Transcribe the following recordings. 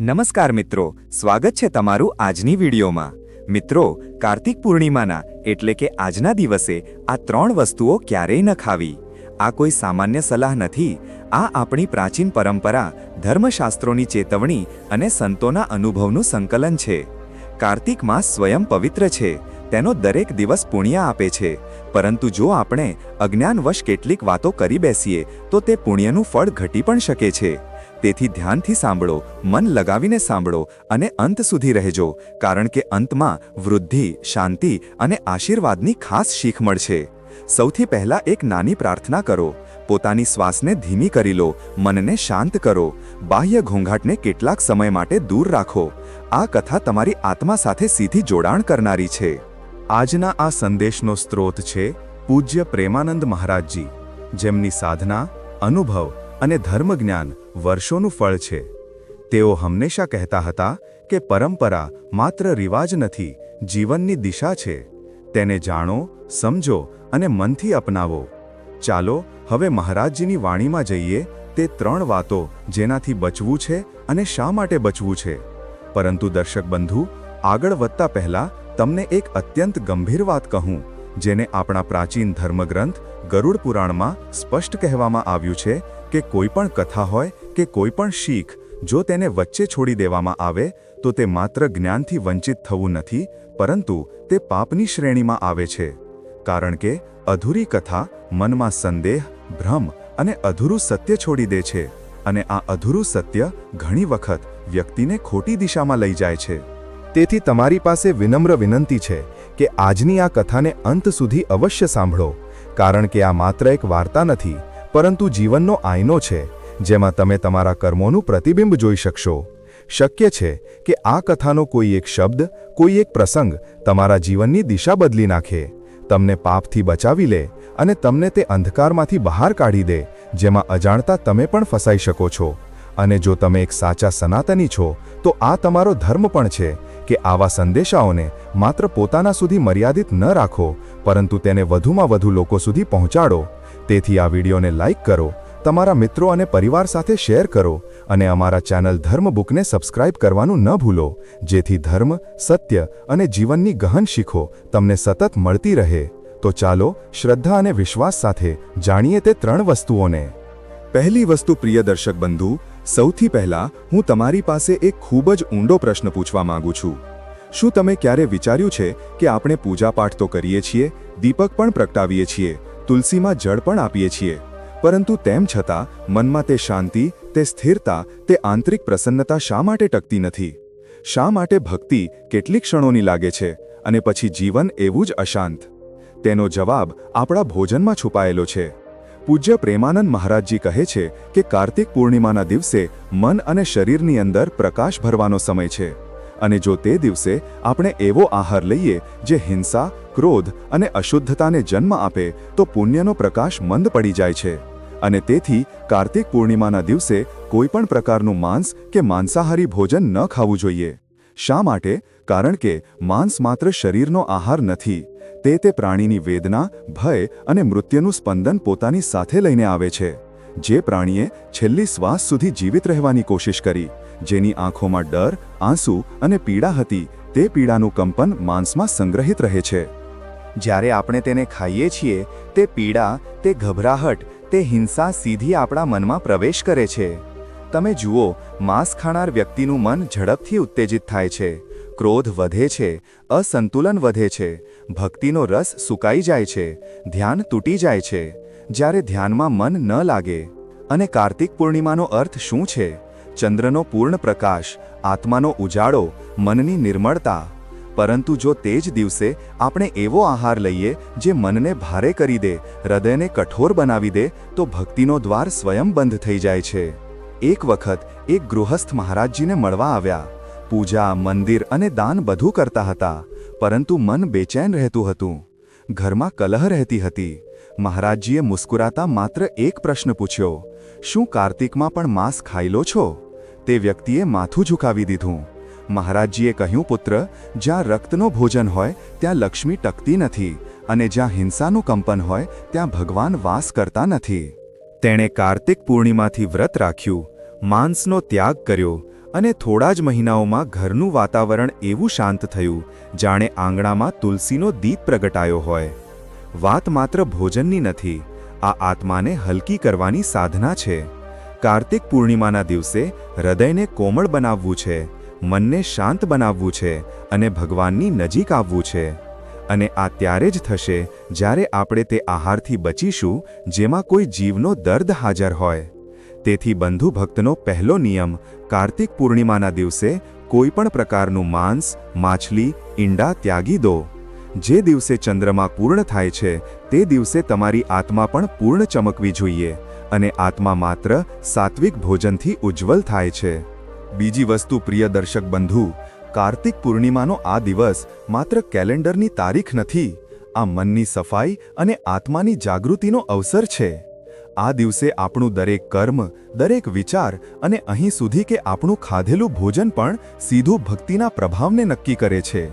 નમસ્કાર મિત્રો, સ્વાગત છે તમારું આજની વિડીયોમાં. મિત્રો, કાર્તિક પૂર્ણિમાના એટલે કે આજના દિવસે આ ત્રણ વસ્તુઓ ક્યારેય ન ખાવી. આ કોઈ સામાન્ય સલાહ નથી. આ આપણી પ્રાચીન પરંપરા, ધર્મશાસ્ત્રોની ચેતવણી અને સંતોના અનુભવનું સંકલન છે. કાર્તિક માસ સ્વયં પવિત્ર છે. તેનો દરેક દિવસ પુણ્ય આપે છે. પરંતુ જો આપણે અજ્ઞાનવશ કેટલીક વાતો કરી બેસીએ, તો તે પુણ્યનું ફળ ઘટી પણ શકે છે. તેથી ધ્યાનથી સાંભળો, મન લગાવીને સાંભળો અને અંત સુધી રહેજો, કારણ કે અંતમાં વૃદ્ધિ, શાંતિ અને આશીર્વાદની ખાસ શીખ મળશે. સૌથી પહેલા એક નાની પ્રાર્થના કરો, પોતાની શ્વાસને ધીમી કરી લો, મનને શાંત કરો, બાહ્ય ઘોંઘાટને કેટલાક સમય માટે દૂર રાખો. આ કથા તમારી આત્મા સાથે સીધી જોડાણ કરનારી છે. આજના આ સંદેશનો સ્ત્રોત છે, પૂજ્ય પ્રેમાનંદ મહારાજજી, જેમની સાધના, અનુભવ અને ધર્મજ્ઞાન વર્ષોનું ફળ છે. તેઓ હંમેશા કહેતા હતા કે પરંપરા માત્ર રિવાજ નથી, જીવનની દિશા છે. તેને જાણો, સમજો અને મનથી અપનાવો. ચાલો, હવે મહારાજજીની વાણીમાં જઈએ, તે ત્રણ વાતો જેનાથી બચવું છે અને શા માટે બચવું છે. પરંતુ દર્શક બંધુ, આગળ વધતા પહેલા તમને એક અત્યંત ગંભીર વાત કહું, જેને આપણા પ્રાચીન ધર્મગ્રંથ ગરુડ પુરાણમાં સ્પષ્ટ કહેવામાં આવ્યું છે કે કોઈ પણ કથા હોય કે કોઈપણ શીખ જો તેને વચ્ચે છોડી દેવામાં આવે, તો તે માત્ર જ્ઞાનથી વંચિત થવું નથી, પરંતુ તે પાપની શ્રેણીમાં આવે છે. કારણ કે અધૂરી કથા મનમાં સંદેહ, ભ્રમ અને અધૂરું સત્ય છોડી દે છે અને આ અધૂરું સત્ય ઘણી વખત વ્યક્તિને ખોટી દિશામાં લઈ જાય છે. તેથી તમારી પાસે વિનમ્ર વિનંતી છે કે આજની આ કથાને અંત સુધી અવશ્ય સાંભળો, કારણ કે આ માત્ર એક વાર્તા નથી, પરંતુ જીવનનો આયનો છે. જેમાં તમે તમારા કર્મોનું પ્રતિબિંબ જોઈ શકશો. શક્ય છે કે આ કથાનો કોઈ એક શબ્દ, કોઈ એક પ્રસંગ તમારા જીવનની દિશા બદલી નાખે. તમને પાપથી બચાવી લે અને તમને તે અંધકારમાંથી બહાર કાઢી દે, જેમાં અજાણતા તમે પણ ફસાઈ શકો છો. અને જો તમે એક સાચા સનાતની છો, તો આ તમારો ધર્મ પણ છે કે આવા સંદેશાઓને માત્ર પોતાના સુધી મર્યાદિત ન રાખો, પરંતુ તેને વધુમાં વધુ લોકો સુધી પહોંચાડો. તેથી આ વિડીયોને લાઇક કરો તમારા મિત્રો અને પરિવાર સાથે શેર કરો અને અમારા ચેનલ ધર્મ બુકને સબસ્ક્રાઇબ કરવાનું ન ભૂલો. જેથી ધર્મ, સત્ય અને જીવનની ગહન શીખો તમને સતત મળતી રહે. તો ચાલો શ્રદ્ધા અને વિશ્વાસ સાથે જાણીએ તે ત્રણ વસ્તુઓને. પહેલી વસ્તુ, પ્રિય દર્શક બંધુ, સૌથી પહેલા હું તમારી પાસે એક ખૂબ જ ઊંડો પ્રશ્ન પૂછવા માંગુ છું. શું તમે ક્યારે વિચાર્યું છે કે આપણે પૂજાપાઠ તો કરીએ છીએ, દીપક પણ પ્રગટાવીએ છીએ, તુલસીમાં જળ પણ આપીએ છીએ? પરંતુ તેમ છતાં, મનમાં તે શાંતિ, તે સ્થિરતા, તે આંતરિક પ્રસન્નતા શા માટે ટકતી નથી? શા માટે ભક્તિ કેટલી ક્ષણોની લાગે છે અને પછી જીવન એવું જ અશાંત? તેનો જવાબ આપણા ભોજનમાં છુપાયેલો છે. પૂજ્ય પ્રેમાનંદ મહારાજજી કહે છે કે કાર્તિક પૂર્ણિમાના દિવસે મન અને શરીરની અંદર પ્રકાશ ભરવાનો સમય છે. અને જો તે દિવસે આપણે એવો આહાર લઈએ જે હિંસા ક્રોધ અને અશુદ્ધતાને જન્મ આપે તો પુણ્યનો પ્રકાશ મંદ પડી જાય છે અને તેથી કાર્તિક પૂર્ણિમાના દિવસે કોઈપણ પ્રકારનું માંસ કે માંસાહારી ભોજન ન ખાવું જોઈએ શા માટે કારણ કે માંસ માત્ર શરીરનો આહાર નથી તે તે પ્રાણીની વેદના ભય અને મૃત્યુનું સ્પંદન પોતાની સાથે લઈને આવે છે જે પ્રાણીએ છેલ્લી શ્વાસ સુધી જીવિત રહેવાની કોશિશ કરી જેની આંખોમાં ડર આંસુ અને પીડા હતી તે પીડાનું કંપન માંસમાં સંગ્રહિત રહે છે જ્યારે આપણે તેને ખાઈએ છીએ, તે પીડા, તે ગભરાહટ, તે હિંસા સીધી આપણા મનમાં પ્રવેશ કરે છે. તમે જુઓ, માંસ ખાનાર વ્યક્તિનું મન ઝડપથી ઉત્તેજિત થાય છે. ક્રોધ વધે છે, અસંતુલન વધે છે, ભક્તિનો રસ સુકાઈ જાય છે, ધ્યાન તૂટી જાય છે. જ્યારે ધ્યાનમાં મન ન લાગે, અને કાર્તિક પૂર્ણિમાનો અર્થ શું છે? ચંદ્રનો પૂર્ણ પ્રકાશ, આત્માનો ઉજાળો, મનની નિર્મળતા પરંતુ જો તે જ દિવસે આપણે એવો આહાર લઈએ જે મનને ભારે કરી દે, હૃદયને કઠોર બનાવી દે, તો ભક્તિનો દ્વાર સ્વયં બંધ થઈ જાય છે. એક વખત એક ગૃહસ્થ મહારાજજીને મળવા આવ્યા. પૂજા, મંદિર અને દાન બધું કરતા હતા, પરંતુ મન બેચેન રહેતું હતું. ઘરમાં કલહ રહેતી હતી. મહારાજજીએ મુસ્કુરાતા માત્ર એક પ્રશ્ન પૂછ્યો, શું કાર્તિકમાં પણ માંસ ખાઈ લો છો? તે વ્યક્તિએ માથું ઝુકાવી દીધું. મહારાજજીએ કહ્યું, પુત્ર, જ્યાં રક્તનો ભોજન હોય, ત્યાં લક્ષ્મી ટકતી નથી અને જ્યાં હિંસાનું કંપન હોય, ત્યાં ભગવાન વાસ કરતા નથી. તેણે કાર્તિક પૂર્ણિમાથી વ્રત રાખ્યું, માંસનો ત્યાગ કર્યો અને થોડા જ મહિનાઓમાં ઘરનું વાતાવરણ એવું શાંત થયું, જાણે આંગણામાં તુલસીનો દીપ પ્રગટાયો હોય. વાત માત્ર ભોજનની નથી, આ આત્માને હલકી કરવાની સાધના છે. કાર્તિક પૂર્ણિમાના દિવસે હૃદયને કોમળ બનાવવું છે. મનને શાંત બનાવવું છે અને ભગવાનની નજીક આવવું છે. અને આ ત્યારે જ થશે જ્યારે આપણે તે આહારથી બચીશું, જેમાં કોઈ જીવનો દર્દ હાજર હોય. તેથી બંધુ ભક્તનો પહેલો નિયમ, કાર્તિક પૂર્ણિમાના દિવસે કોઈ પણ પ્રકારનું માંસ, માછલી, ઈંડા ત્યાગી દો. જે દિવસે ચંદ્રમા પૂર્ણ થાય છે, તે દિવસે તમારી આત્મા પણ પૂર્ણ ચમકવી જોઈએ. અને આત્મા માત્ર સાત્વિક ભોજનથી ઉજ્જવલ થાય છે. બીજી વસ્તુ પ્રિય દર્શક બંધુ, કાર્તિક પૂર્ણિમાનો આ દિવસ માત્ર કેલેન્ડરની તારીખ નથી, આ મનની સફાઈ અને આત્માની જાગૃતિનો અવસર છે. આ દિવસે આપણું દરેક કર્મ, દરેક વિચાર અને અહીં સુધી કે આપણું ખાધેલું ભોજન પણ સીધું ભક્તિના પ્રભાવને નક્કી કરે છે.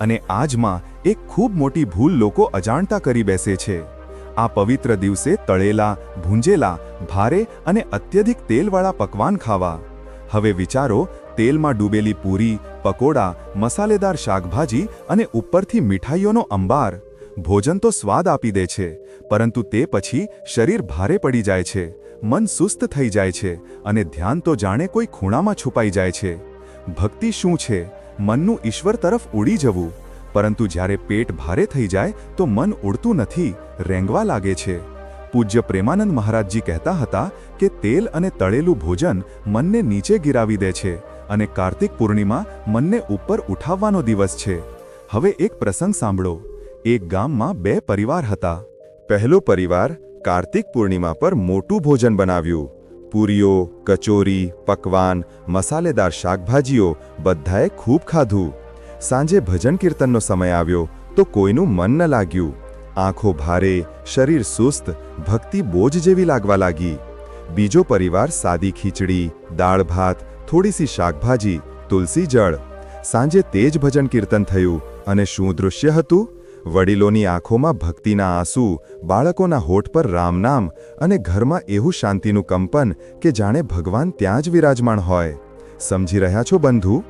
અને આજમાં એક ખૂબ મોટી ભૂલ લોકો અજાણતા કરી બેસે છે. આ પવિત્ર દિવસે તળેલા, ભૂંજેલા, ભારે અને અત્યધિક તેલવાળા પકવાન ખાવા હવે વિચારો, તેલમાં ડૂબેલી પૂરી, પકોડા, મસાલેદાર શાકભાજી અને ઉપરથી મીઠાઈઓનો અંબાર. ભોજન તો સ્વાદ આપી દે છે, પરંતુ તે પછી શરીર ભારે પડી જાય છે, મન સુસ્ત થઈ જાય છે અને ધ્યાન તો જાણે કોઈ ખૂણામાં છુપાઈ જાય છે. ભક્તિ શું છે? મનનું ઈશ્વર તરફ ઉડી જવું. પરંતુ જ્યારે પેટ ભારે થઈ જાય તો મન ઉડતું નથી, રેંગવા લાગે છે. પૂજ્ય પ્રેમાનંદ મહારાજજી કહેતા હતા કે તેલ અને તળેલું ભોજન મનને નીચે ગિરાવી દે છે અને કાર્તિક પૂર્ણિમા મનને ઉપર ઉઠાવવાનો દિવસ છે. હવે એક પ્રસંગ સાંભળો. એક ગામમાં બે પરિવાર હતા. પહેલો પરિવાર કાર્તિક પૂર્ણિમા પર મોટું ભોજન બનાવ્યું. પૂરીઓ, કચોરી, પકવાન, મસાલેદાર શાકભાજીઓ બધાએ ખૂબ ખાધું. સાંજે ભજન કીર્તનનો સમય આવ્યો તો કોઈનું મન ન લાગ્યું. આંખો ભારે, શરીર સુસ્ત, ભક્તિ બોજ જેવી લાગવા લાગી. બીજો પરિવાર સાદી ખીચડી, દાળ ભાત, થોડીસી શાકભાજી, તુલસી જળ. સાંજે તેજ ભજન કીર્તન થયું અને શું દૃશ્ય હતું? વડીલોની આંખોમાં ભક્તિના આંસુ, બાળકોના હોઠ પર રામનામ અને ઘરમાં એવું શાંતિનું કંપન કે જાણે ભગવાન ત્યાં જ વિરાજમાન હોય. સમજી રહ્યા છો બંધુ?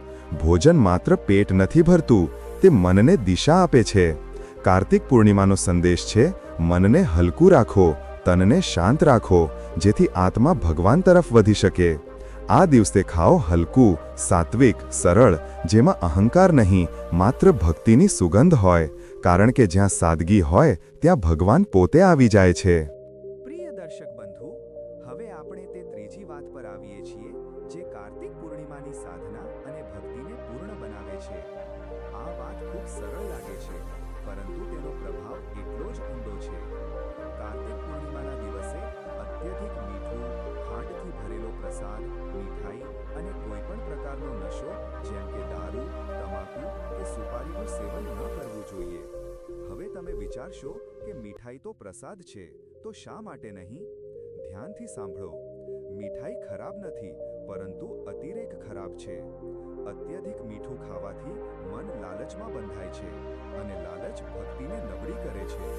ભોજન માત્ર પેટ નથી ભરતું, તે મનને દિશા આપે છે. કાર્તિક પૂર્ણિમાનો સંદેશ છે, મનને હલકું રાખો, તનને શાંત રાખો, જેથી આત્મા ભગવાન તરફ વધી શકે. આ દિવસે ખાઓ હલકું, સાત્વિક, સરળ, જેમાં અહંકાર નહીં, માત્ર ભક્તિની સુગંધ હોય. કારણ કે જ્યાં સાદગી હોય, ત્યાં ભગવાન પોતે આવી જાય છે. અને કોઈ પણ પ્રકારનો નશો, જેમ કે દારૂ, તમાકુ કે સુપારીનું સેવન ન કરવું જોઈએ. હવે તમે વિચારશો કે મીઠાઈ તો પ્રસાદ છે, તો શા માટે નહીં? ધ્યાનથી સાંભળો. મીઠાઈ ખરાબ નથી, પરંતુ અતિરેક ખરાબ છે. અત્યધિક મીઠું ખાવાથી મન લાલચમાં બંધાય છે અને લાલચ ભક્તિને નબળી કરે છે.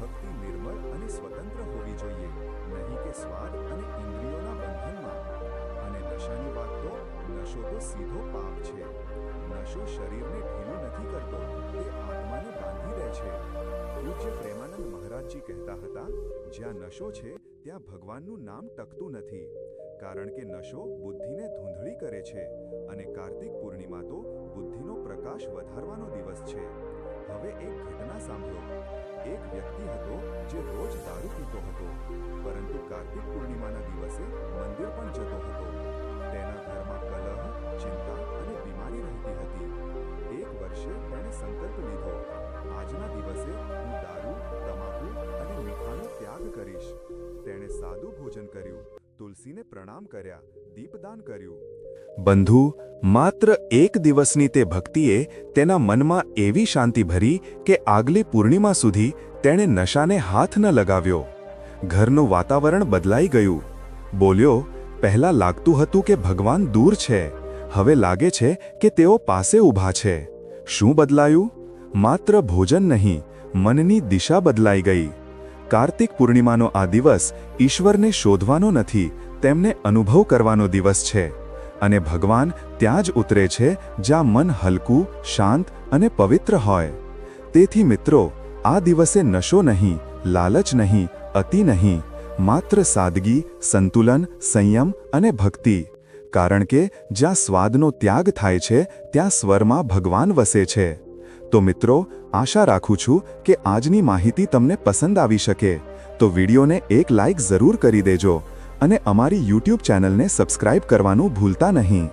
ભક્તિ નિર્મળ અને સ્વતંત્ર હોવી જોઈએ, નહીં કે સ્વાદ અને ઇન્દ્રિયોના બંધનમાં. નશાની વાત તો નશો તો સીધો પાપ છે. નશો શરીરને ઢીલું નથી કરતો, તે આત્માને બાંધી દે છે. પૂજ્ય પ્રેમાનંદ મહારાજજી કહેતા હતા, જ્યાં નશો છે, ત્યાં ભગવાનનું નામ ટકતું નથી. કારણ કે નશો બુદ્ધિને ધૂંધળી કરે છે અને કાર્તિક પૂર્ણિમા તો બુદ્ધિનો પ્રકાશ વધારવાનો દિવસ છે. હવે એક ઘટના સાંભળો. એક વ્યક્તિ હતો જે રોજ દારૂ પીતો હતો. પરંતુ કાર્તિક પૂર્ણિમાના દિવસે મંદિર તુલસીને પ્રણામ કર્યા, દીપદાન કર્યું. બંધુ, માત્ર એક દિવસની તે ભક્તિએ તેના મનમાં એવી શાંતિ ભરી કે આગલી પૂર્ણિમા સુધી તેણે નશાને હાથ ન લગાવ્યો. ઘરનું વાતાવરણ બદલાઈ ગયું. બોલ્યો, પહેલાં લાગતું હતું કે ભગવાન દૂર છે. હવે લાગે છે કે તેઓ પાસે ઊભા છે. શું બદલાયું? માત્ર ભોજન નહીં, મનની દિશા બદલાઈ ગઈ. કાર્તિક પૂર્ણિમાનો આ દિવસ ઈશ્વરને શોધવાનો નથી, તેમને અનુભવ કરવાનો દિવસ છે. અને ભગવાન ત્યાં જ ઉતરે છે, જ્યાં મન હલકું, શાંત અને પવિત્ર હોય. તેથી મિત્રો, આ દિવસે નશો નહીં, લાલચ નહીં, અતિ નહીં, માત્ર સાદગી, સંતુલન, સંયમ અને ભક્તિ. કારણ કે જ્યાં સ્વાદનો ત્યાગ થાય છે, ત્યાં સ્વરમાં ભગવાન વસે છે. તો મિત્રો, આશા રાખું છું કે આજની માહિતી તમને પસંદ આવી શકે. તો વિડીયોને એક લાઇક જરૂર કરી દેજો અને અમારી યુટ્યુબ ચેનલને સબસ્ક્રાઇબ કરવાનું ભૂલતા નહીં.